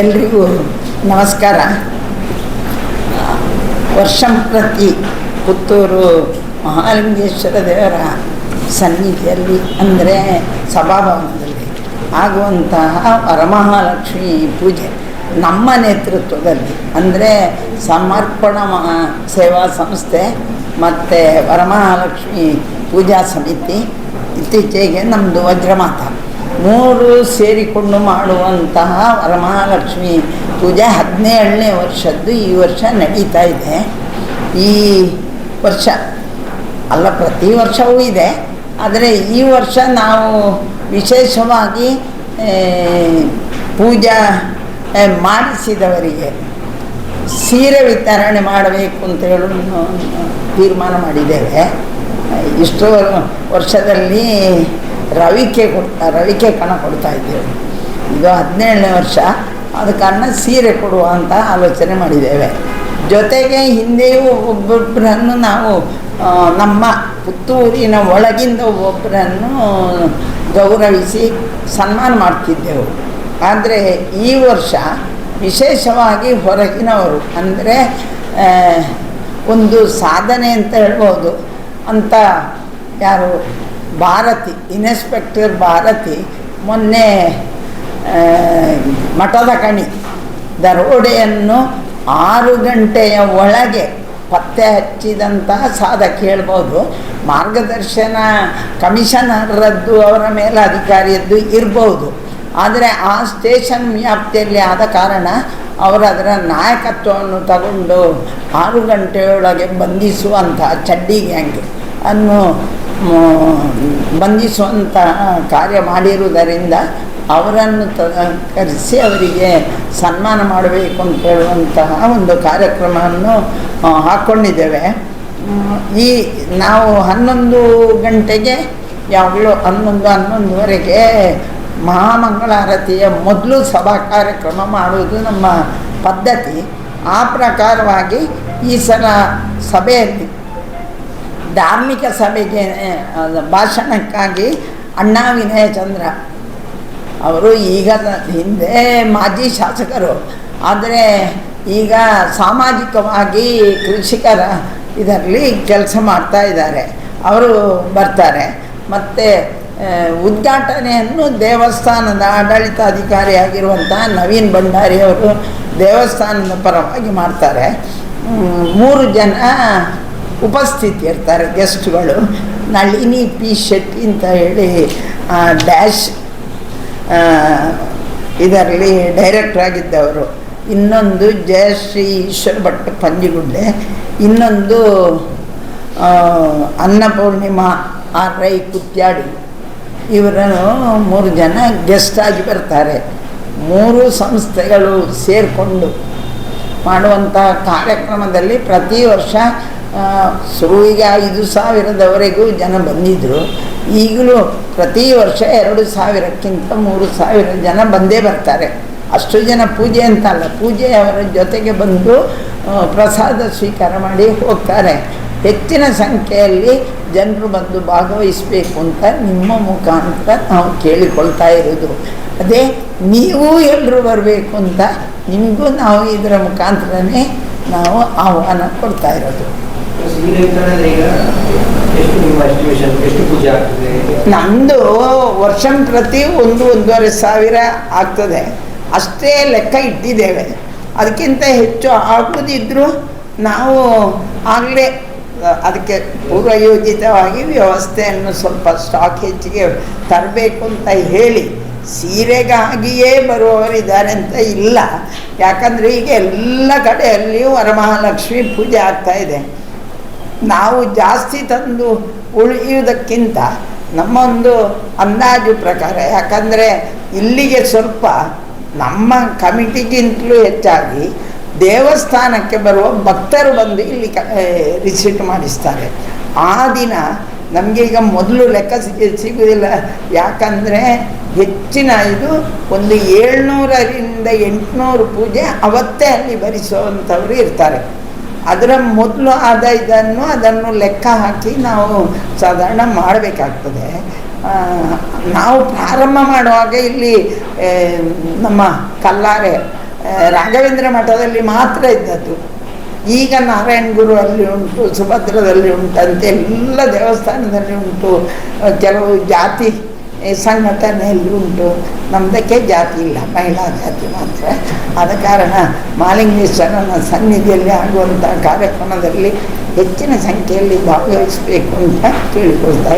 ಎಲ್ರಿಗೂ ನಮಸ್ಕಾರ. ವರ್ಷಂಪ್ರತಿ ಪುತ್ತೂರು ಮಹಾಲಿಂಗೇಶ್ವರ ದೇವರ ಸನ್ನಿಧಿಯಲ್ಲಿ ಅಂದರೆ ಸಭಾಭವನದಲ್ಲಿ ಆಗುವಂತಹ ವರಮಹಾಲಕ್ಷ್ಮಿ ಪೂಜೆ ನಮ್ಮ ನೇತೃತ್ವದಲ್ಲಿ. ಅಂದರೆ ಸಮರ್ಪಣ ಸೇವಾ ಸಂಸ್ಥೆ ಮತ್ತು ವರಮಹಾಲಕ್ಷ್ಮಿ ಪೂಜಾ ಸಮಿತಿ ಇತ್ತೀಚೆಗೆ ನಮ್ಮದು ವಜ್ರಮಾತ. ಮೂರು ಸೇರಿಕೊಂಡು ಮಾಡುವಂತಹ ವರಮಹಾಲಕ್ಷ್ಮಿ ಪೂಜೆ ಹದಿನೇಳನೇ ವರ್ಷದ್ದು ಈ ವರ್ಷ ನಡೀತಾ ಇದೆ. ಈ ವರ್ಷ ಅಲ್ಲ, ಪ್ರತಿ ವರ್ಷವೂ ಇದೆ. ಆದರೆ ಈ ವರ್ಷ ನಾವು ವಿಶೇಷವಾಗಿ ಪೂಜಾ ಮಾಡಿಸಿದವರಿಗೆ ಸೀರೆ ವಿತರಣೆ ಮಾಡಬೇಕು ಅಂತ ಹೇಳಿ ತೀರ್ಮಾನ ಮಾಡಿದ್ದೇವೆ. ಇಷ್ಟು ವರ್ಷದಲ್ಲಿ ರವಿಕೆ ಕೊಡ್ತಾ, ರವಿಕೆ ಕಣ ಕೊಡ್ತಾ ಇದ್ದೇವೆ. ಇದು ಹದಿನೇಳನೇ ವರ್ಷ ಆದ ಕಾರಣ ಸೀರೆ ಕೊಡುವ ಅಂತ ಆಲೋಚನೆ ಮಾಡಿದ್ದೇವೆ. ಜೊತೆಗೆ ಹಿಂದೆಯೂ ಒಬ್ಬೊಬ್ಬರನ್ನು ನಾವು ನಮ್ಮ ಪುತ್ತೂರಿನ ಒಳಗಿಂದ ಒಬ್ಬೊಬ್ಬರನ್ನು ಗೌರವಿಸಿ ಸನ್ಮಾನ ಮಾಡ್ತಿದ್ದೆವು. ಆದರೆ ಈ ವರ್ಷ ವಿಶೇಷವಾಗಿ ಹೊರಗಿನವರು, ಅಂದರೆ ಒಂದು ಸಾಧನೆ ಅಂತ ಹೇಳ್ಬೋದು. ಅಂತ ಯಾರು ಭಾರತಿ ಇನ್ಸ್ಪೆಕ್ಟರ್ ಭಾರತಿ, ಮೊನ್ನೆ ಮಠದ ಕಣಿ, ದರೋಡೆಯನ್ನು ಆರು ಗಂಟೆಯ ಒಳಗೆ ಪತ್ತೆ ಹಚ್ಚಿದಂತಹ ಸಾಧಕ ಹೇಳ್ಬೋದು. ಮಾರ್ಗದರ್ಶನ ಕಮಿಷನರದ್ದು ಅವರ ಮೇಲೆ ಅಧಿಕಾರಿಯದ್ದು ಇರ್ಬೋದು. ಆದರೆ ಆ ಸ್ಟೇಷನ್ ವ್ಯಾಪ್ತಿಯಲ್ಲಿ ಆದ ಕಾರಣ ಅವರು ಅದರ ನಾಯಕತ್ವವನ್ನು ತಗೊಂಡು ಆರು ಗಂಟೆಯೊಳಗೆ ಬಂಧಿಸುವಂಥ ಚಡ್ಡಿ ಗ್ಯಾಂಗ್ ಅನ್ನು ಬಂಧಿಸುವಂಥ ಕಾರ್ಯ ಮಾಡಿರುವುದರಿಂದ ಅವರನ್ನು ಕರೆಸಿ ಅವರಿಗೆ ಸನ್ಮಾನ ಮಾಡಬೇಕು ಅಂತ ಹೇಳುವಂತಹ ಒಂದು ಕಾರ್ಯಕ್ರಮವನ್ನು ಹಾಕ್ಕೊಂಡಿದ್ದೇವೆ ಈ, ನಾವು ಹನ್ನೊಂದು ಗಂಟೆಗೆ, ಯಾವಾಗಲೂ ಹನ್ನೊಂದು, ಹನ್ನೊಂದುವರೆಗೆ ಮಹಾಮಂಗಳಾರತಿಯ ಮೊದಲು ಸಭಾ ಕಾರ್ಯಕ್ರಮ ಮಾಡುವುದು ನಮ್ಮ ಪದ್ಧತಿ. ಆ ಪ್ರಕಾರವಾಗಿ ಈ ಸಲ ಸಭೆಯಲ್ಲಿ ಧಾರ್ಮಿಕ ಸಭೆಗೆ ಭಾಷಣಕ್ಕಾಗಿ ಅಣ್ಣಾ ವಿನಯ ಚಂದ್ರ. ಅವರು ಈಗ ಹಿಂದೆ ಮಾಜಿ ಶಾಸಕರು. ಆದರೆ ಈಗ ಸಾಮಾಜಿಕವಾಗಿ ಕೃಷಿಕರ ಇದರಲ್ಲಿ ಕೆಲಸ ಮಾಡ್ತಾ ಇದ್ದಾರೆ. ಅವರು ಬರ್ತಾರೆ. ಮತ್ತು ಉದ್ಘಾಟನೆಯನ್ನು ದೇವಸ್ಥಾನದ ಆಡಳಿತಾಧಿಕಾರಿಯಾಗಿರುವಂಥ ನವೀನ್ ಭಂಡಾರಿ ಅವರು ದೇವಸ್ಥಾನದ ಪರವಾಗಿ ಮಾಡ್ತಾರೆ. ಮೂರು ಜನ ಉಪಸ್ಥಿತಿ ಇರ್ತಾರೆ ಗೆಸ್ಟ್ಗಳು. ನಳಿನಿ ಪಿ ಶೆಟ್ಟಿ ಅಂತ ಹೇಳಿ ಡ್ಯಾಶ್ ಇದರಲ್ಲಿ ಡೈರೆಕ್ಟರ್ ಆಗಿದ್ದವರು. ಇನ್ನೊಂದು ಜಯಶ್ರೀ ಈಶ್ವರ ಭಟ್ ಪಂಜಿಗುಡ್ಡೆ. ಇನ್ನೊಂದು ಅನ್ನಪೂರ್ಣಿಮಾ ಆರ್ ರೈ ಕುತ್ಯಾಡಿ. ಇವರನ್ನು ಮೂರು ಜನ ಗೆಸ್ಟ್ ಆಗಿ ಬರ್ತಾರೆ. ಮೂರು ಸಂಸ್ಥೆಗಳು ಸೇರಿಕೊಂಡು ಮಾಡುವಂಥ ಕಾರ್ಯಕ್ರಮದಲ್ಲಿ ಪ್ರತಿ ವರ್ಷ ಶುರುವಿಗೆ ಐದು ಸಾವಿರದವರೆಗೂ ಜನ ಬಂದಿದ್ದರು ಈಗಲೂ ಪ್ರತಿ ವರ್ಷ ಎರಡು ಸಾವಿರಕ್ಕಿಂತ ಮೂರು ಸಾವಿರ ಜನ ಬಂದೇ ಬರ್ತಾರೆ. ಅಷ್ಟು ಜನ ಪೂಜೆ ಅಂತ ಅಲ್ಲ, ಪೂಜೆ ಅವರ ಜೊತೆಗೆ ಬಂದು ಪ್ರಸಾದ ಸ್ವೀಕಾರ ಮಾಡಿ ಹೋಗ್ತಾರೆ. ಹೆಚ್ಚಿನ ಸಂಖ್ಯೆಯಲ್ಲಿ ಜನರು ಬಂದು ಭಾಗವಹಿಸಬೇಕು ಅಂತ ನಿಮ್ಮ ಮುಖಾಂತರ ನಾವು ಕೇಳಿಕೊಳ್ತಾ ಇರೋದು ಅದೇ, ನೀವು ಎಲ್ಲರೂ ಬರಬೇಕು ಅಂತ ನಿಮಗೂ ನಾವು ಇದರ ಮುಖಾಂತರನೇ ನಾವು ಆಹ್ವಾನ ಕೊಡ್ತಾ ಇರೋದು. ನಮ್ಮದು ವರ್ಷ ಪ್ರತಿ ಒಂದು ಒಂದೂವರೆ ಸಾವಿರ ಆಗ್ತದೆ. ಅಷ್ಟೇ ಲೆಕ್ಕ ಇಟ್ಟಿದ್ದೇವೆ. ಅದಕ್ಕಿಂತ ಹೆಚ್ಚು ಆಗುವುದಿದ್ರೂ ನಾವು ಆಗಲೇ, ಅದಕ್ಕೆ ಪೂರ್ವಯೋಜಿತವಾಗಿ ವ್ಯವಸ್ಥೆಯನ್ನು ಸ್ವಲ್ಪ ಸ್ಟಾಕ್ ಹೆಚ್ಚಿಗೆ ತರಬೇಕು ಅಂತ ಹೇಳಿ ಸೀರೆಗಾಗಿಯೇ ಬರುವವರಿದ್ದಾರೆ ಅಂತ ಇಲ್ಲ. ಯಾಕಂದರೆ ಈಗ ಎಲ್ಲ ಕಡೆಯಲ್ಲಿಯೂ ವರಮಹಾಲಕ್ಷ್ಮಿ ಪೂಜೆ ಆಗ್ತಾ ಇದೆ. ನಾವು ಜಾಸ್ತಿ ತಂದು ಉಳಿಯುವುದಕ್ಕಿಂತ ನಮ್ಮ ಒಂದು ಅಂದಾಜು ಪ್ರಕಾರ, ಯಾಕಂದರೆ ಇಲ್ಲಿಗೆ ಸ್ವಲ್ಪ ನಮ್ಮ ಕಮಿಟಿಗಿಂತಲೂ ಹೆಚ್ಚಾಗಿ ದೇವಸ್ಥಾನಕ್ಕೆ ಬರುವ ಭಕ್ತರು ಬಂದು ಇಲ್ಲಿ ಕ ರಿಸೀಟ್ ಮಾಡಿಸ್ತಾರೆ. ಆ ದಿನ ನಮಗೆ ಈಗ ಮೊದಲು ಲೆಕ್ಕ ಸಿಗ ಸಿಗುವುದಿಲ್ಲ ಯಾಕಂದರೆ ಹೆಚ್ಚಿನ ಇದು ಒಂದು ಏಳ್ನೂರರಿಂದ ಎಂಟುನೂರು ಪೂಜೆ ಅವತ್ತೇ ಅಲ್ಲಿ ಭರಿಸುವಂಥವ್ರು ಇರ್ತಾರೆ. ಅದರ ಮೊದಲು ಆದ ಇದನ್ನು ಅದನ್ನು ಲೆಕ್ಕ ಹಾಕಿ ನಾವು ಸಾಧಾರಣ ಮಾಡಬೇಕಾಗ್ತದೆ. ನಾವು ಪ್ರಾರಂಭ ಮಾಡುವಾಗ ಇಲ್ಲಿ ನಮ್ಮ ಕಲ್ಲಾರೆ ರಾಘವೇಂದ್ರ ಮಠದಲ್ಲಿ ಮಾತ್ರ ಇದ್ದದ್ದು. ಈಗ ನಾರಾಯಣ ಗುರು ಅಲ್ಲಿ ಉಂಟು, ಸುಭದ್ರದಲ್ಲಿ ಉಂಟಂತೆ ಎಲ್ಲ ದೇವಸ್ಥಾನದಲ್ಲಿ ಉಂಟು. ಕೆಲವು ಜಾತಿ ಈ ಸಂಘಟನೆಯಲ್ಲಿ ಉಂಟು ನಮ್ಮದಕ್ಕೆ ಜಾತಿ ಇಲ್ಲ, ಮಹಿಳಾ ಜಾತಿ ಮಾತ್ರ ಆದ ಕಾರಣ ಮಾಲಿಂಗೇಶ್ವರನ ಸನ್ನಿಧಿಯಲ್ಲಿ ಆಗುವಂಥ ಕಾರ್ಯಕ್ರಮದಲ್ಲಿ ಹೆಚ್ಚಿನ ಸಂಖ್ಯೆಯಲ್ಲಿ ಭಾಗವಹಿಸಬೇಕು ಅಂತ ಕೇಳಿಕೊಳ್ತಾ.